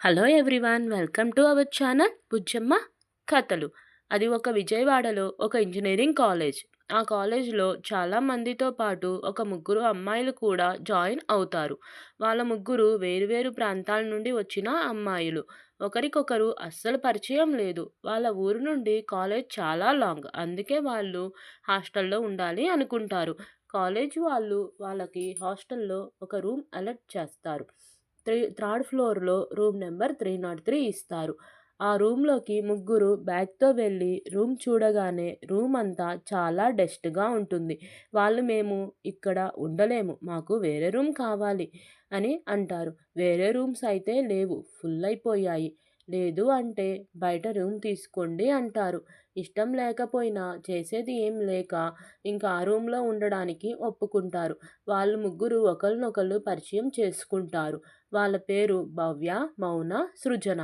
Hello everyone welcome to our channel Bujjamma కథలు. అది ఒక విజయవాడలో ఒక ఇంజనీరింగ్ కాలేజ్. ఆ కాలేజ్లో చాలా మందితో పాటు ఒక ముగ్గురు అమ్మాయిలు కూడా జాయిన్ అవుతారు. వాళ్ళ ముగ్గురు వేరువేరు ప్రాంతాల నుండి వచ్చిన అమ్మాయిలు. ఒకరికొకరు అస్సలు పరిచయం లేదు. వాళ్ళ ఊరు నుండి కాలేజ్ చాలా లాంగ్. అందుకే వాళ్ళు హాస్టల్లో ఉండాలి అనుకుంటారు. కాలేజ్ వాళ్ళు వాళ్ళకి హాస్టల్లో ఒక రూమ్ అలర్ట్ చేస్తారు. త్రీ థర్డ్ ఫ్లోర్లో room number three naught three ఇస్తారు. ఆ రూమ్లోకి ముగ్గురు బ్యాగ్తో వెళ్ళి రూమ్ చూడగానే రూమ్ అంతా చాలా డస్ట్గా ఉంటుంది. వాళ్ళు మేము ఇక్కడ ఉండలేము మాకు వేరే రూమ్ కావాలి అని అంటారు. వేరే రూమ్స్ అయితే లేవు ఫుల్ అయిపోయాయి. లేదు అంటే బయట రూమ్ తీసుకోండి అంటారు. ఇష్టం లేకపోయినా చేసేది ఏం లేక ఇంకా ఆ రూమ్లో ఉండడానికి ఒప్పుకుంటారు. వాళ్ళు ముగ్గురు ఒకరినొకరు పరిచయం చేసుకుంటారు. వాళ్ళ పేరు భవ్య మౌన సృజన.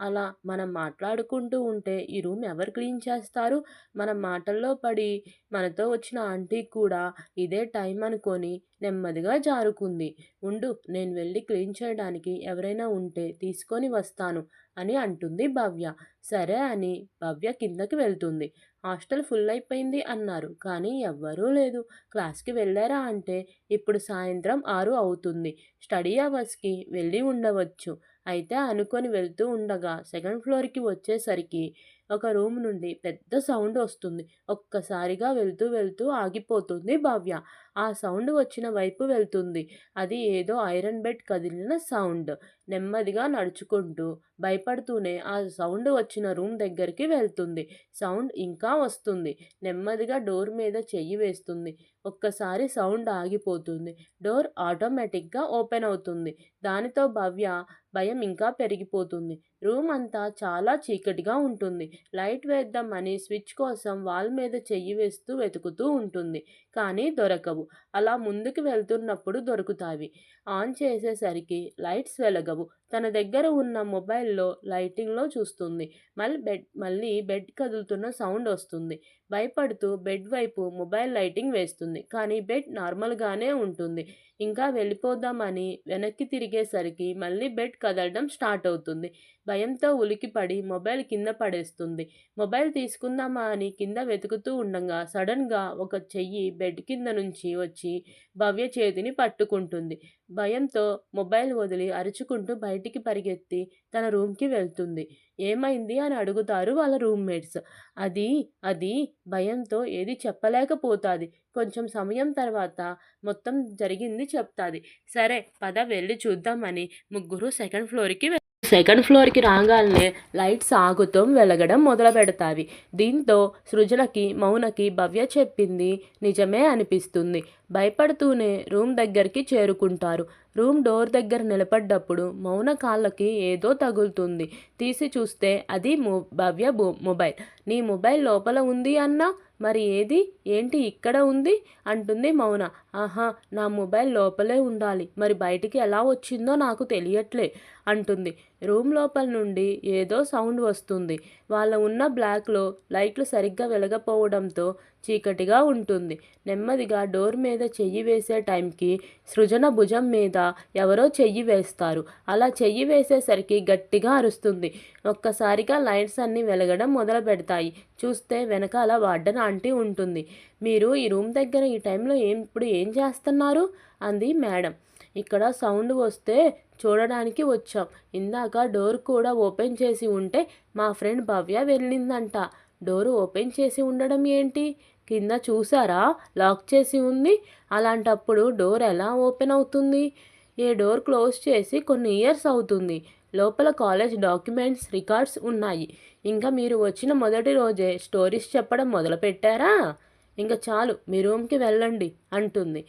అలా మనం మాట్లాడుకుంటూ ఉంటే ఈ రూమ్ ఎవరు క్లీన్ చేస్తారు? మన మాటల్లో పడి మనతో వచ్చిన ఆంటీ కూడా ఇదే టైం అనుకొని నెమ్మదిగా జారుకుంది. ఉండు నేను వెళ్ళి క్లీన్ చేయడానికి ఎవరైనా ఉంటే తీసుకొని వస్తాను అని అంటుంది భవ్య. సరే అని భవ్య కిందకి వెళ్తుంది. హాస్టల్ ఫుల్ అయిపోయింది అన్నారు. కానీ ఎవ్వరూ లేదు. క్లాస్కి వెళ్ళారా అంటే ఇప్పుడు సాయంత్రం ఆరు అవుతుంది. స్టడీ అవర్స్కి వెళ్ళి ఉండవచ్చు. అయితే అనుకొని వెళ్తూ ఉండగా సెకండ్ ఫ్లోర్కి వచ్చేసరికి ఒక రూమ్ నుండి పెద్ద సౌండ్ వస్తుంది. ఒక్కసారిగా వెళ్తూ వెళ్తూ ఆగిపోతుంది భవ్య. ఆ సౌండ్ వచ్చిన వైపు వెళ్తుంది. అది ఏదో ఐరన్ బెడ్ కదిలిన సౌండ్. నెమ్మదిగా నడుచుకుంటూ భయపడుతూనే ఆ సౌండ్ వచ్చిన రూమ్ దగ్గరికి వెళ్తుంది. సౌండ్ ఇంకా వస్తుంది. నెమ్మదిగా డోర్ మీద చెయ్యి వేస్తుంది. ఒక్కసారి సౌండ్ ఆగిపోతుంది. డోర్ ఆటోమేటిక్గా ఓపెన్ అవుతుంది. దానితో భవ్య భయం ఇంకా పెరిగిపోతుంది. రూమ్ అంతా చాలా చీకటిగా ఉంటుంది. లైట్ వేద్దామని స్విచ్ కోసం వాల్ మీద చెయ్యి వేస్తూ వెతుకుతూ ఉంటుంది. కానీ దొరకవు. అలా ముందుకు వెళ్తున్నప్పుడు దొరుకుతావి ఆన్ చేసేసరికి లైట్స్ వెలగవు. తన దగ్గర ఉన్న మొబైల్లో లైటింగ్లో చూస్తుంది. మళ్ళీ బెడ్ మళ్ళీ బెడ్ కదులుతున్న సౌండ్ వస్తుంది. భయపడుతూ బెడ్ వైపు మొబైల్ లైటింగ్ వేస్తుంది. కానీ బెడ్ నార్మల్గానే ఉంటుంది. ఇంకా వెళ్ళిపోదామని వెనక్కి తిరిగేసరికి మళ్ళీ బెడ్ కదలడం స్టార్ట్ అవుతుంది. భయంతో ఉలికిపడి మొబైల్ కింద పడేస్తుంది. మొబైల్ తీసుకుందామా అని కింద వెతుకుతూ ఉండగా సడన్గా ఒక చెయ్యి బెడ్ కింద నుంచి వచ్చి భవ్య చేతిని పట్టుకుంటుంది. భయంతో మొబైల్ వదిలి అరుచుకుంటూ బయటికి పరిగెత్తి తన రూమ్కి వెళ్తుంది. ఏమైంది అని అడుగుతారు వాళ్ళ రూమ్మేట్స్. అది అది భయంతో ఏది చెప్పలేకపోతుంది. కొంచెం సమయం తర్వాత మొత్తం జరిగింది చెప్తాది. సరే పద వెళ్ళి చూద్దామని ముగ్గురు సెకండ్ ఫ్లోర్కి సెకండ్ ఫ్లోర్కి రాగానే లైట్స్ ఆగుతం వెలగడం మొదలు పెడతావి. దీంతో సృజనకి మౌనకి భవ్య చెప్పింది నిజమే అనిపిస్తుంది. భయపడుతూనే రూమ్ దగ్గరికి చేరుకుంటారు. రూమ్ డోర్ దగ్గర నిలబడ్డప్పుడు మౌన కాళ్ళకి ఏదో తగులుతుంది. తీసి చూస్తే అది మొ భవ్య మొబైల్. నీ మొబైల్ లోపల ఉంది అన్నా? మరి ఏది? ఏంటి ఇక్కడ ఉంది? అంటుంది మౌన. ఆహా నా మొబైల్ లోపలే ఉండాలి. మరి బయటికి ఎలా వచ్చిందో నాకు తెలియట్లే అంటుంది. రూమ్ లోపల నుండి ఏదో సౌండ్ వస్తుంది. వాళ్ళ ఉన్న బ్లాక్లో లైట్లు సరిగ్గా వెలగపోవడంతో చీకటిగా ఉంటుంది. నెమ్మదిగా డోర్ మీద చెయ్యి వేసే టైంకి సృజన భుజం మీద ఎవరో చెయ్యి వేస్తారు. అలా చెయ్యి వేసేసరికి గట్టిగా అరుస్తుంది. ఒక్కసారిగా లైట్స్ అన్నీ వెలగడం మొదలు పెడతాయి చూస్తే వెనకాల వార్డన్ ఆంటీ ఉంటుంది. మీరు ఈ రూమ్ దగ్గర ఈ టైంలో ఏం ఇప్పుడు ఏం చేస్తున్నారు? అంది మేడం. ఇక్కడ సౌండ్ వస్తే చూడడానికి వచ్చాం. ఇందాక డోర్ కూడా ఓపెన్ చేసి ఉంటే మా ఫ్రెండ్ భవ్య వెళ్ళిందంట. డోర్ ఓపెన్ చేసి ఉండడం ఏంటి? కింద చూసారా? లాక్ చేసి ఉంది. అలాంటప్పుడు డోర్ ఎలా ఓపెన్ అవుతుంది? ఏ డోర్ క్లోజ్ చేసి కొన్ని ఇయర్స్ అవుతుంది. లోపల కాలేజ్ డాక్యుమెంట్స్ రికార్డ్స్ ఉన్నాయి. ఇంకా మీరు వచ్చిన మొదటి రోజే స్టోరీస్ చెప్పడం మొదలుపెట్టారా? ఇంకా చాలు మీ రూమ్కి వెళ్ళండి అంటుంది.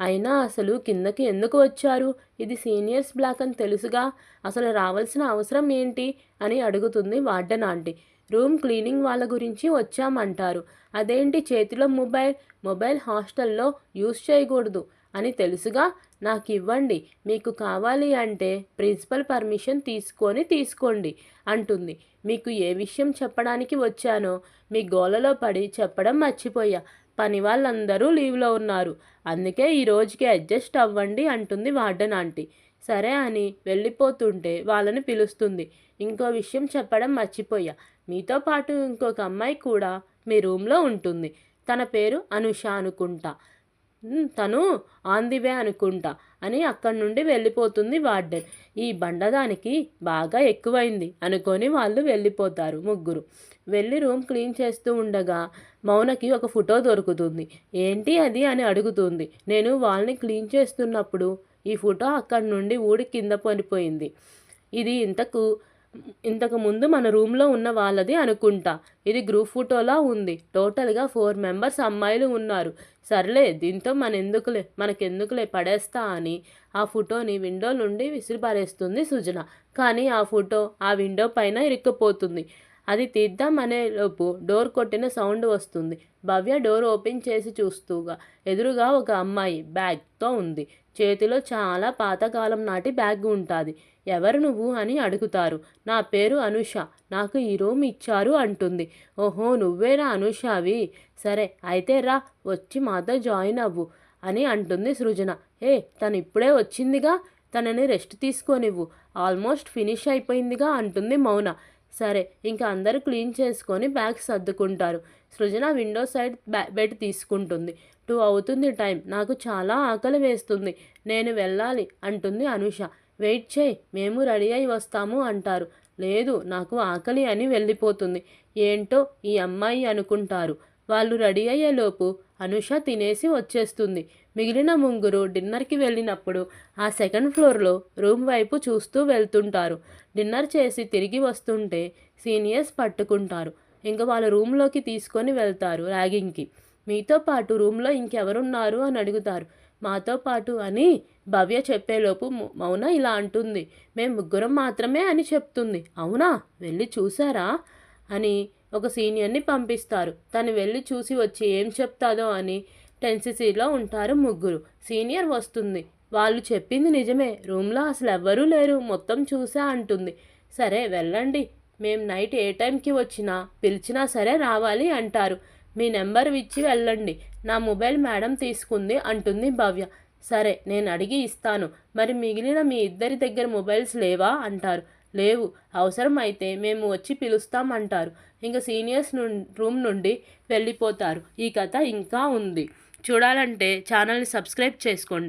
అయినా అసలు కిందకి ఎందుకు వచ్చారు? ఇది సీనియర్స్ బ్లాక్ అని తెలుసుగా? అసలు రావాల్సిన అవసరం ఏంటి? అని అడుగుతుంది వార్డెన్ ఆంటీ. రూమ్ క్లీనింగ్ వాళ్ళ గురించి వచ్చామంటారు. అదేంటి చేతిలో మొబైల్? మొబైల్ హాస్టల్లో యూస్ చేయకూడదు. అని తెలుసుగా నాకు ఇవ్వండి మీకు కావాలి అంటే ప్రిన్సిపల్ పర్మిషన్ తీసుకొని తీసుకోండి అంటుంది. మీకు ఏ విషయం చెప్పడానికి వచ్చానో మీ గోలలో పడి చెప్పడం మర్చిపోయా. పని వాళ్ళందరూ లీవ్లో ఉన్నారు. అందుకే ఈ రోజుకి అడ్జస్ట్ అవ్వండి అంటుంది వార్డెన్ ఆంటీ. సరే అని వెళ్ళిపోతుంటే వాళ్ళని పిలుస్తుంది. ఇంకో విషయం చెప్పడం మర్చిపోయా. మీతో పాటు ఇంకొక అమ్మాయి కూడా మీ రూమ్లో ఉంటుంది. తన పేరు అనుష అనుకుంటా. తను ఆన్ ది వే అనుకుంటా అని అక్కడి నుండి వెళ్ళిపోతుంది వార్డెన్. ఈ బండదానికి బాగా ఎక్కువైంది అనుకొని వాళ్ళు వెళ్ళిపోతారు ముగ్గురు. వెళ్ళి రూమ్ క్లీన్ చేస్తూ ఉండగా మౌనకి ఒక ఫోటో దొరుకుతుంది. ఏంటి అది అని అడుగుతుంది. నేను వాళ్ళని క్లీన్ చేస్తున్నప్పుడు ఈ ఫోటో అక్కడి నుండి ఊడి కింద పడిపోయింది. ఇది ఇంతకు ఇంతకు ముందు మన రూమ్లో ఉన్న వాళ్ళది అనుకుంటా. ఇది గ్రూప్ ఫోటోలా ఉంది. టోటల్గా ఫోర్ మెంబర్స్ అమ్మాయిలు ఉన్నారు. సర్లే దీంతో మన ఎందుకులే మనకెందుకులే పడేస్తా అని. ఆ ఫోటోని విండో నుండి విసిరిపారేస్తుంది సుజన. కానీ ఆ ఫోటో ఆ విండో పైన ఇరుక్కుపోతుంది. అది తీద్దామనే లోపు డోర్ కొట్టిన సౌండ్ వస్తుంది. భవ్య డోర్ ఓపెన్ చేసి చూస్తూగా ఎదురుగా ఒక అమ్మాయి బ్యాగ్తో ఉంది. చేతిలో చాలా పాతకాలం నాటి బ్యాగ్ ఉంటుంది. ఎవరు నువ్వు అని అడుగుతారు. నా పేరు అనుష. నాకు ఈ రూమ్ ఇచ్చారు అంటుంది. ఓహో నువ్వేనా అనుషావి? సరే అయితే రా వచ్చి మాతో జాయిన్ అవ్వు అని అంటుంది సృజన. ఏ తను ఇప్పుడే వచ్చిందిగా? తనని రెస్ట్ తీసుకోనివ్వు. ఆల్మోస్ట్ ఫినిష్ అయిపోయిందిగా అంటుంది మౌన. సరే ఇంకా అందరూ క్లీన్ చేసుకొని బ్యాగ్ సర్దుకుంటారు. సృజన విండో సైడ్ బ్యా బెడ్ తీసుకుంటుంది. టూ అవుతుంది టైం నాకు చాలా ఆకలి వేస్తుంది నేను వెళ్ళాలి అంటుంది అనుష. వెయిట్ చేయి మేము రెడీ అయి వస్తాము అంటారు. లేదు నాకు ఆకలి అని వెళ్ళిపోతుంది. ఏంటో ఈ అమ్మాయి అనుకుంటారు. వాళ్ళు రెడీ అయ్యేలోపు అనుష తినేసి వచ్చేస్తుంది. మిగిలిన ముగ్గురు డిన్నర్కి వెళ్ళినప్పుడు ఆ సెకండ్ ఫ్లోర్లో రూమ్ వైపు చూస్తూ వెళ్తుంటారు. డిన్నర్ చేసి తిరిగి వస్తుంటే సీనియర్స్ పట్టుకుంటారు. ఇంకా వాళ్ళ రూమ్లోకి తీసుకొని వెళ్తారు ర్యాగింగ్కి. మీతో పాటు రూమ్లో ఇంకెవరున్నారు అని అడుగుతారు. మాతో పాటు అని భవ్య చెప్పేలోపు మౌన ఇలా అంటుంది. మేము ముగ్గురం మాత్రమే అని చెప్తుంది. అవునా? వెళ్ళి చూసారా అని ఒక సీనియర్ని పంపిస్తారు. తను వెళ్ళి చూసి వచ్చి ఏం చెప్తాదో అని టెన్సీసీలో ఉంటారు ముగ్గురు. సీనియర్ వస్తుంది. వాళ్ళు చెప్పింది నిజమే. రూమ్లో అసలు ఎవ్వరూ లేరు. మొత్తం చూసా అంటుంది. సరే వెళ్ళండి. మేము నైట్ ఏ టైంకి వచ్చినా పిలిచినా సరే రావాలి అంటారు. మీ నెంబర్ ఇచ్చి వెళ్ళండి. నా మొబైల్ మేడం తీసుకుంది అంటుంది భవ్య. సరే నేను అడిగి ఇస్తాను. మరి మిగిలిన మీ ఇద్దరి దగ్గర మొబైల్స్ లేవా? అంటారు. లేవు. అవసరం అయితే మేము వచ్చి పిలుస్తాం అంటారు. ఇంకా సీనియర్స్ను రూమ్ నుండి వెళ్ళిపోతారు. ఈ కథ ఇంకా ఉంది. చూడాలంటే ఛానల్ని సబ్స్క్రైబ్ చేసుకోండి.